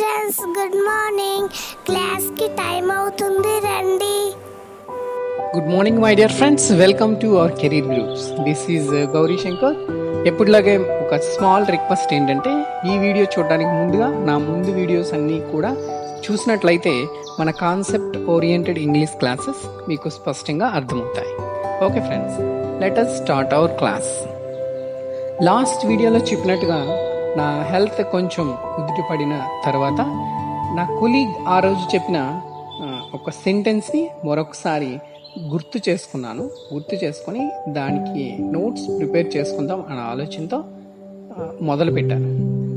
Friends good morning క్లాస్కి time అవుతుంది రండి. Good morning my dear friends welcome to our career groups this is Gauri Shankar ఎప్పుడులాగే ఒక small request ఏంటంటే ఈ video చూడడానికి ముందుగా నా ముందు వీడియోస్ అన్నీ కూడా చూసినట్లయితే మన కాన్సెప్ట్ ఓరియంటెడ్ ఇంగ్లీష్ క్లాసెస్ మీకు స్పష్టంగా అర్థమవుతాయి. Okay friends let us start our class last వీడియోలో చెప్పినట్టుగా నా హెల్త్ కొంచెం కుదుటి తర్వాత నా కొలీగ్ ఆ రోజు చెప్పిన ఒక సెంటెన్స్ని మరొకసారి గుర్తు చేసుకున్నాను. గుర్తు చేసుకొని దానికి నోట్స్ ప్రిపేర్ చేసుకుందాం అనే ఆలోచనతో మొదలుపెట్టాను.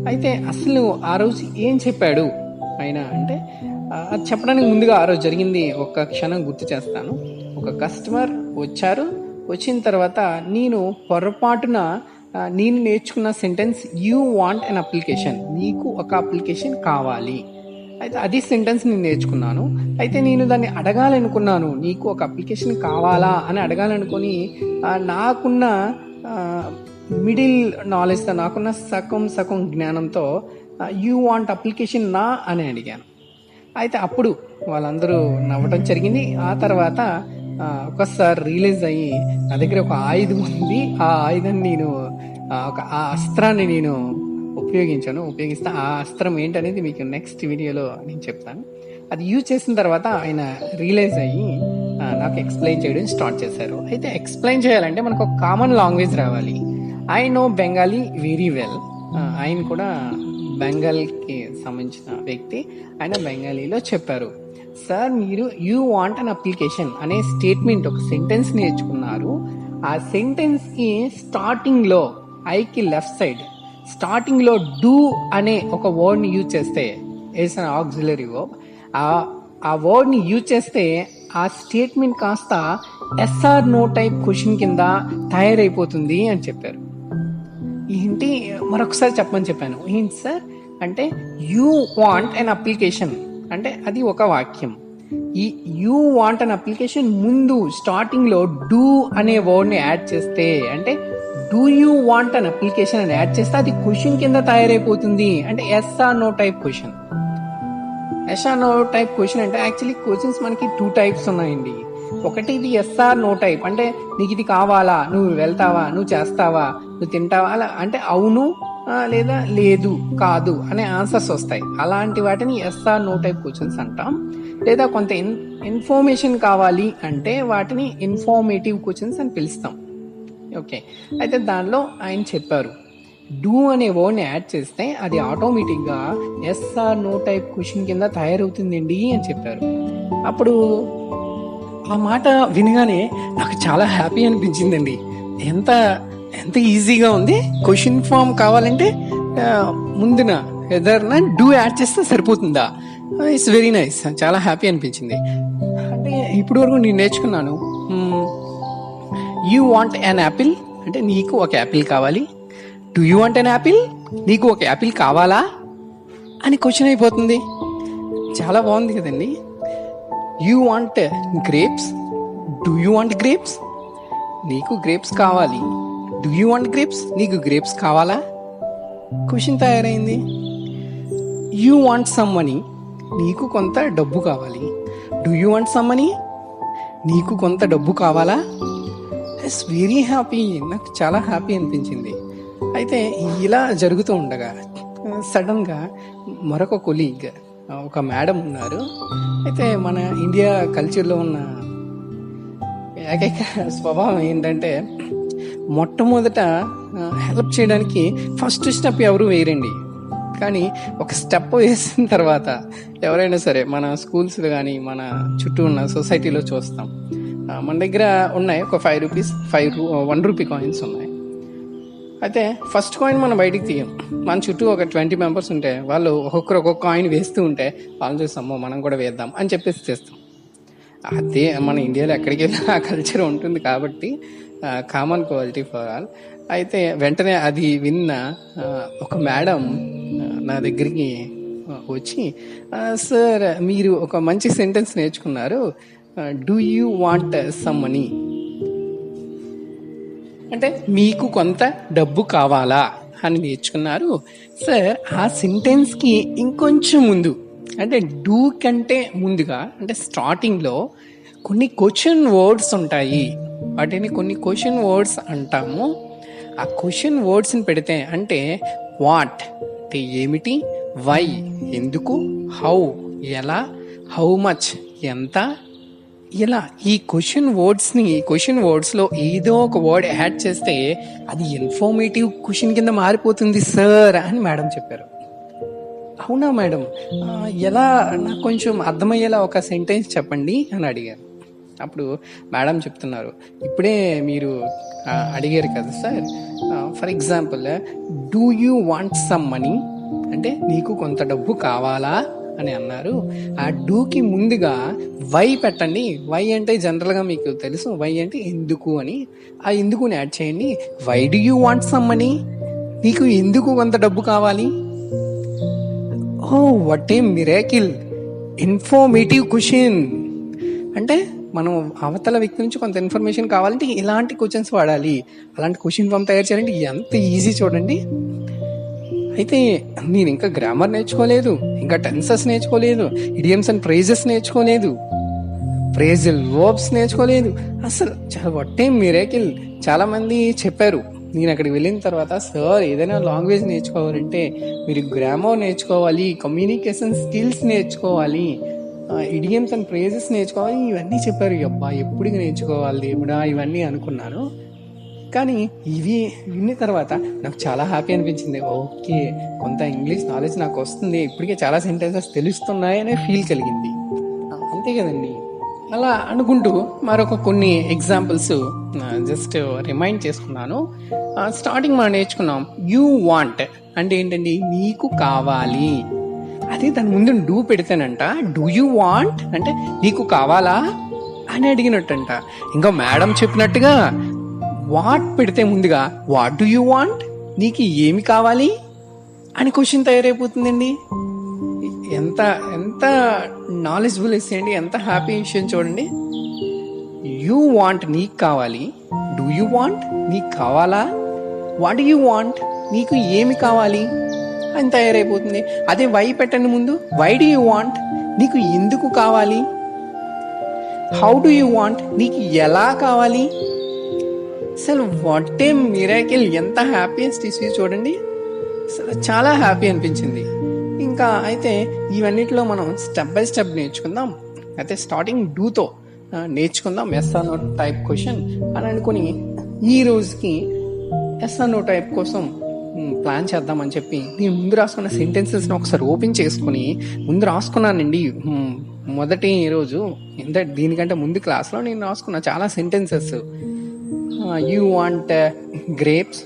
అయితే అసలు ఆ రోజు ఏం చెప్పాడు ఆయన అంటే అది చెప్పడానికి ముందుగా ఆ రోజు జరిగింది ఒక క్షణం గుర్తు చేస్తాను. ఒక కస్టమర్ వచ్చారు. వచ్చిన తర్వాత నేను పొరపాటున నేను నేర్చుకున్న sentence you want an application నీకు ఒక అప్లికేషన్ కావాలి. అయితే అది సెంటెన్స్ నేను నేర్చుకున్నాను. అయితే నేను దాన్ని అడగాలనుకున్నాను. నీకు ఒక అప్లికేషన్ కావాలా అని అడగాలనుకొని నాకున్న మిడిల్ నాలెడ్జ్తో నాకున్న సగం సగం జ్ఞానంతో యూ వాంట్ అప్లికేషన్ నా అని అడిగాను. అయితే అప్పుడు వాళ్ళందరూ నవ్వటం జరిగింది. ఆ తర్వాత ఒకసారి రిలీజ్ అయ్యి నా దగ్గర ఒక ఆయుధం ఉంది. ఆ ఆయుధాన్ని నేను ఒక ఆ అస్త్రాన్ని నేను ఉపయోగించాను. ఉపయోగిస్తే ఆ అస్త్రం ఏంటనేది మీకు నెక్స్ట్ వీడియోలో నేను చెప్తాను. అది యూజ్ చేసిన తర్వాత ఆయన రియలైజ్ అయ్యి నాకు ఎక్స్ప్లెయిన్ చేయడం స్టార్ట్ చేశారు. అయితే ఎక్స్ప్లెయిన్ చేయాలంటే మనకు ఒక కామన్ లాంగ్వేజ్ రావాలి. I know Bengali very well ఆయన కూడా బెంగాల్కి సంబంధించిన వ్యక్తి ఆయన బెంగాలీలో చెప్పారు. సార్ మీరు యూ వాంట్ అన్ అప్లికేషన్ అనే స్టేట్మెంట్ ఒక సెంటెన్స్ నేర్చుకున్నారు. ఆ సెంటెన్స్కి స్టార్టింగ్లో ఐకి లెఫ్ట్ సైడ్ స్టార్టింగ్లో డూ అనే ఒక వర్డ్ని యూజ్ చేస్తే ఏస్ అన్ ఆక్సిలరీ వర్బ్ ఆ ఆ వర్డ్ని యూజ్ చేస్తే ఆ స్టేట్మెంట్ కాస్త ఎస్ఆర్ నో టైప్ క్వశ్చన్ కింద తయారైపోతుంది అని చెప్పారు. ఏంటి? మరొకసారి చెప్పమని చెప్పాను. ఏంటి సార్? అంటే యూ వాంట్ అన్ అప్లికేషన్ అంటే అది ఒక వాక్యం. ఈ యూ వాంట్ అన్ అప్లికేషన్ ముందు స్టార్టింగ్లో డూ అనే వర్డ్ని యాడ్ చేస్తే అంటే do you want an application అని యాడ్ చేస్తే అది క్వశ్చన్ కింద తయారైపోతుంది. అంటే yes or no type question yes or no type question అంటే యాక్చువల్లీ క్వశ్చన్స్ మనకి టూ టైప్స్ ఉన్నాయండి. ఒకటి ఇది ఎస్ఆర్ నో టైప్ అంటే నీకు ఇది కావాలా? నువ్వు వెళ్తావా? నువ్వు చేస్తావా? నువ్వు తింటావా? అలా అంటే అవును లేదా లేదు కాదు అనే ఆన్సర్స్ వస్తాయి. అలాంటి వాటిని ఎస్ఆర్ నో టైప్ క్వశ్చన్స్ అంటాం. లేదా కొంత ఇన్ ఇన్ఫర్మేషన్ కావాలి అంటే వాటిని ఇన్ఫార్మేటివ్ క్వశ్చన్స్ అని పిలుస్తాం. ఓకే. అయితే దానిలో ఆయన చెప్పారు. డూ అనే వర్డ్ని యాడ్ చేస్తే అది ఆటోమేటిక్గా ఎస్ఆర్ నో టైప్ క్వశ్చన్ కింద తయారవుతుందండి అని చెప్పారు. అప్పుడు ఆ మాట వినగానే నాకు చాలా హ్యాపీ అనిపించిందండి. ఎంత ఎంత ఈజీగా ఉంది? క్వశ్చన్ ఫామ్ కావాలంటే ముందున ఎదర్న డూ యాడ్ చేస్తే సరిపోతుందా? ఇట్స్ వెరీ నైస్ చాలా హ్యాపీ అనిపించింది. అంటే ఇప్పటి వరకు నేను నేర్చుకున్నాను. యూ వాంట్ అన్ యాపిల్ అంటే నీకు ఒక యాపిల్ కావాలి. Do you want an apple నీకు ఒక యాపిల్ కావాలా? అని క్వశ్చన్ అయిపోతుంది. చాలా బాగుంది కదండి. You want grapes do you want grapes నీకు గ్రేప్స్ కావాలి. డూ యూ వాంట్ గ్రేప్స్ నీకు గ్రేప్స్ కావాలా? క్వశ్చన్ తయారైంది. యూ వాంట్ సమ్ మనీ నీకు కొంత డబ్బు కావాలి. Do you want some money నీకు కొంత డబ్బు కావాలా? ఇట్స్ వెరీ హ్యాపీ నాకు చాలా హ్యాపీ అనిపించింది. అయితే ఇలా జరుగుతూ ఉండగా సడన్గా మరొక కొలీగ్ ఒక మేడం ఉన్నారు. అయితే మన ఇండియా కల్చర్లో ఉన్న ఏకైక స్వభావం ఏంటంటే మొట్టమొదట హెల్ప్ చేయడానికి ఫస్ట్ స్టెప్ ఎవరు వేయరండి. కానీ ఒక స్టెప్ వేసిన తర్వాత ఎవరైనా సరే మన స్కూల్స్ కానీ మన చుట్టూ ఉన్న సొసైటీలో చూస్తాం. మన దగ్గర ఉన్నాయి ఒక ఫైవ్ రూపీస్ ఫైవ్ రూ వన్ రూపీ కాయిన్స్ ఉన్నాయి. అయితే ఫస్ట్ కాయిన్ మనం బయటికి తీయం. మన చుట్టూ ఒక ట్వంటీ మెంబర్స్ ఉంటే వాళ్ళు ఒక్కొక్కరు ఒక్కొక్క కాయిన్ వేస్తూ ఉంటే వాళ్ళని చూస్తాము మనం కూడా వేద్దాం అని చెప్పేసి చేస్తాం. అదే మన ఇండియాలో ఎక్కడికి వెళ్ళినా ఆ కల్చర్ ఉంటుంది కాబట్టి కామన్ క్వాలిటీ ఫర్ ఆల్ అయితే వెంటనే అది విన్న ఒక మేడం నా దగ్గరికి వచ్చి సార్ మీరు ఒక మంచి సెంటెన్స్ నేర్చుకున్నారు. Do you want some money అంటే మీకు కొంత డబ్బు కావాలా? అని నేర్చుకున్నారు. సార్ ఆ సెంటెన్స్కి ఇంకొంచెం ముందు అంటే డూ కంటే ముందుగా అంటే స్టార్టింగ్లో కొన్ని క్వశ్చన్ వర్డ్స్ ఉంటాయి. వాటిని కొన్ని క్వశ్చన్ వర్డ్స్ అంటాము. ఆ క్వశ్చన్ వర్డ్స్ని పెడితే అంటే వాట్ అంటే ఏమిటి వై ఎందుకు హౌ ఎలా హౌ మచ్ ఎంత ఇలా ఈ క్వశ్చన్ వర్డ్స్ని క్వశ్చన్ వర్డ్స్లో ఏదో ఒక వర్డ్ యాడ్ చేస్తే అది ఇన్ఫార్మేటివ్ క్వశ్చన్ కింద మారిపోతుంది సార్ అని మేడం చెప్పారు. అవునా మేడం? ఎలా నాకు కొంచెం అర్థమయ్యేలా ఒక సెంటెన్స్ చెప్పండి అని అడిగారు. అప్పుడు మేడం చెప్తున్నారు ఇప్పుడే మీరు అడిగారు కదా sir for example do you want some money అంటే నీకు కొంత డబ్బు కావాలా? అని అన్నారు. ఆ డూకి ముందుగా వై పెట్టండి. వై అంటే జనరల్గా మీకు తెలుసు వై అంటే ఎందుకు అని. ఆ ఎందుకుని యాడ్ చేయండి. Why do you want some money నీకు ఎందుకు కొంత డబ్బు కావాలి? ఓ what a miracle informative question అంటే మనం అవతల వ్యక్తి నుంచి కొంత ఇన్ఫర్మేషన్ కావాలంటే ఇలాంటి క్వశ్చన్స్ వాడాలి. అలాంటి క్వశ్చన్ ఫామ్ తయారు చేయాలంటే ఎంత ఈజీ చూడండి. అయితే నేను ఇంకా గ్రామర్ నేర్చుకోలేదు ఇంకా టెన్సెస్ నేర్చుకోలేదు ఇడియమ్స్ అండ్ ప్రైజెస్ నేర్చుకోలేదు ప్రేజల్ వర్బ్స్ నేర్చుకోలేదు. అసలు చాలా వట్టే మిరాకిల్ చాలామంది చెప్పారు నేను అక్కడికి వెళ్ళిన తర్వాత సార్ ఏదైనా లాంగ్వేజ్ నేర్చుకోవాలంటే మీరు గ్రామర్ నేర్చుకోవాలి కమ్యూనికేషన్ స్కిల్స్ నేర్చుకోవాలి ఇడియమ్స్ అండ్ ప్రేజెస్ నేర్చుకోవాలి ఇవన్నీ చెప్పారు. అబ్బా ఎప్పుడు నేర్చుకోవాలి దేవుడా ఇవన్నీ అనుకున్నాను కానీ ఇవి విన్న తర్వాత నాకు చాలా హ్యాపీ అనిపించింది. ఓకే కొంత ఇంగ్లీష్ నాలెడ్జ్ నాకు వస్తుంది. ఇప్పటికే చాలా సెంటెన్సెస్ తెలుస్తున్నాయి అనే ఫీల్ కలిగింది. అంతే కదండి. అలా అనుకుంటూ మరొక కొన్ని ఎగ్జాంపుల్స్ జస్ట్ రిమైండ్ చేసుకున్నాను. స్టార్టింగ్ మనం నేర్చుకున్నాం యూ వాంట్ అంటే ఏంటండి? నీకు కావాలి. అదే దాని ముందు డూ పెడితేనంట డూ యూ వాంట్ అంటే నీకు కావాలా? అని అడిగినట్టంట. ఇంకా మేడం చెప్పినట్టుగా వాట్ పెడితే ముందుగా వాట్ డూ యూ వాంట్ నీకు ఏమి కావాలి? అని క్వశ్చన్ తయారైపోతుందండి. ఎంత ఎంత నాలెడ్జబుల్ ఇసేయండి ఎంత హ్యాపీ విషయం చూడండి. యూ వాంట్ నీకు కావాలి. డూ యూ వాంట్ నీకు కావాలా? వాట్ యూ వాంట్ నీకు ఏమి కావాలి? అని తయారైపోతుంది. అదే వై పెట్టండి ముందు. వై డూ యూ వాంట్ నీకు ఎందుకు కావాలి? హౌ డు యూ వాంట్ నీకు ఎలా కావాలి? అసలు వాట్ ఏ మిరాకిల్ ఎంత హ్యాపీయెస్ట్ ఇష్యూ చూడండి. అసలు చాలా హ్యాపీ అనిపించింది. ఇంకా అయితే ఇవన్నిటిలో మనం స్టెప్ బై స్టెప్ నేర్చుకుందాం. అయితే స్టార్టింగ్ డూతో నేర్చుకుందాం. ఎస్ఆర్ నోట్ టైప్ క్వశ్చన్ అని అనుకుని ఈ రోజుకి ఎస్ఆర్ నో టైప్ కోసం ప్లాన్ చేద్దామని చెప్పి నేను ముందు రాసుకున్న సెంటెన్సెస్ని ఒకసారి ఓపెన్ చేసుకుని ముందు రాసుకున్నానండి. మొదటి రోజు ఎంత దీనికంటే ముందు క్లాస్లో నేను రాసుకున్న చాలా sentences you want grapes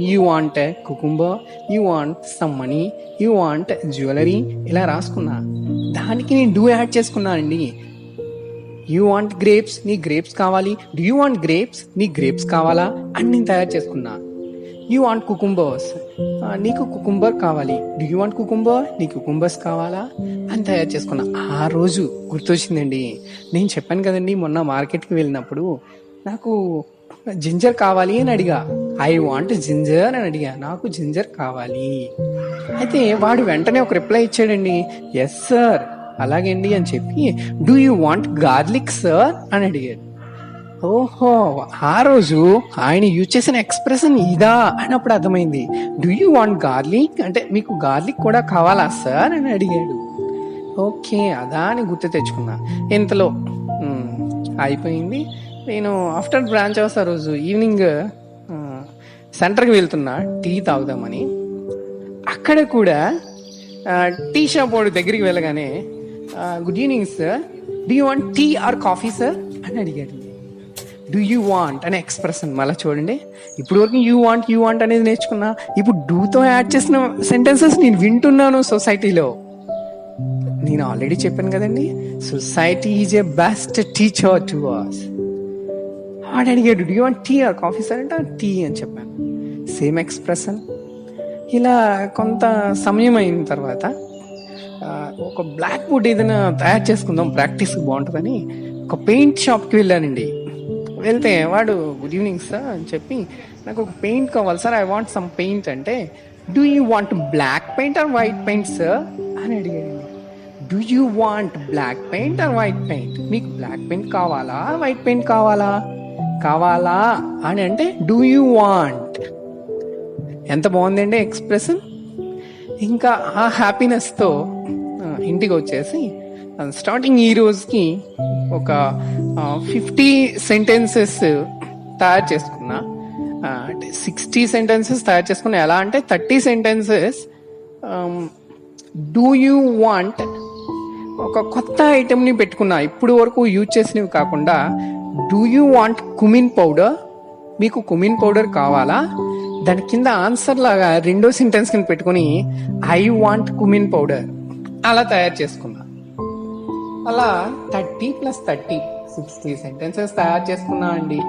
you want cucumber you want some money you want jewellery ఇలా రాసుకున్నా. దానికి నేను డూ యాడ్ చేసుకున్నానండి. యూ వాంట్ గ్రేప్స్ నీ గ్రేప్స్ కావాలి. డూ యూ వాంట్ గ్రేప్స్ నీ గ్రేప్స్ కావాలా? అని నేను తయారు చేసుకున్నా. యూ వాంట్ కుకుంబర్స్ నీకు కుకుంబర్ కావాలి. డూ యూ వాంట్ కుకుంబర్ నీ కుకుంబర్స్ కావాలా? అని తయారు చేసుకున్నా. ఆ రోజు గుర్తొచ్చిందండి. నేను చెప్పాను కదండి మొన్న మార్కెట్కి వెళ్ళినప్పుడు నాకు జింజర్ కావాలి అని అడిగా. ఐ వాంట్ జింజర్ అని అడిగా. నాకు జింజర్ కావాలి. అయితే వాడు వెంటనే ఒక రిప్లై ఇచ్చాడండి. ఎస్ సార్ అలాగండి అని చెప్పి do you want garlic sir అని అడిగాడు. ఓహో ఆ రోజు ఆయన యూజ్ చేసిన ఎక్స్ప్రెషన్ ఇదా అని అప్పుడు అర్థమైంది. డూ యూ వాంట్ గార్లిక్ అంటే మీకు గార్లిక్ కూడా కావాలా సార్ అని అడిగాడు. ఓకే అదా అని గుర్తు తెచ్చుకున్నా. ఇంతలో అయిపోయింది. నేను ఆఫ్టర్ బ్రాంచ్ హౌస్ ఆ రోజు. ఈవినింగ్ సెంటర్కి వెళ్తున్నా టీ తాగుదామని. అక్కడ కూడా టీ షాప్ వాడు దగ్గరికి వెళ్ళగానే good evening sir do you want tea or coffee sir అని అడిగాడు. డూ యూ వాంట్ అనే ఎక్స్ప్రెషన్ మళ్ళీ చూడండి. ఇప్పుడు వరకు యూ వాంట్ యూ వాంట్ అనేది నేర్చుకున్నా. ఇప్పుడు డూతో యాడ్ చేసిన సెంటెన్సెస్ నేను వింటున్నాను సొసైటీలో. నేను ఆల్రెడీ చెప్పాను కదండి society is a best teacher to us. వాడు అడిగాడు you want tea or coffee sir అంటే టీ అని చెప్పాను. సేమ్ ఎక్స్ప్రెషన్ ఇలా కొంత సమయం అయిన తర్వాత ఒక బ్లాక్ బోర్డ్ ఏదైనా తయారు చేసుకుందాం ప్రాక్టీస్ బాగుంటుందని ఒక పెయింట్ షాప్కి వెళ్ళానండి. వెళ్తే వాడు గుడ్ ఈవినింగ్ సార్ అని చెప్పి నాకు ఒక పెయింట్ కావాలి sir I want some paint అంటే do you want black paint or white paint sir అని అడిగాడు do you want black paint or white paint మీకు బ్లాక్ పెయింట్ కావాలా? వైట్ పెయింట్ కావాలా? కావాలా అని అంటే డూ యూ వాంట్ ఎంత బాగుందండి ఎక్స్ప్రెషన్. ఇంకా ఆ హ్యాపీనెస్తో ఇంటికి వచ్చేసి స్టార్టింగ్ ఈ రోజుకి ఒక ఫిఫ్టీ సెంటెన్సెస్ తయారు చేసుకున్నా. అంటే సిక్స్టీ సెంటెన్సెస్ తయారు చేసుకున్నా. ఎలా అంటే thirty sentences do you want ఒక కొత్త ఐటెంని పెట్టుకున్నా. ఇప్పుడు వరకు యూజ్ చేసినవి కాకుండా do you want cumin powder మీకు కుమిన్ పౌడర్ కావాలా? దాని కింద ఆన్సర్ లాగా రెండో సెంటెన్స్ కింద పెట్టుకుని ఐ వాంట్ కుమిన్ పౌడర్ అలా తయారు చేసుకున్నా అలా thirty plus thirty sixty sentences తయారు చేసుకున్నా అండి.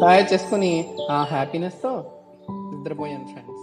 తయారు చేసుకుని ఆ హ్యాపీనెస్తో నిద్రపోయాను ఫ్రెండ్స్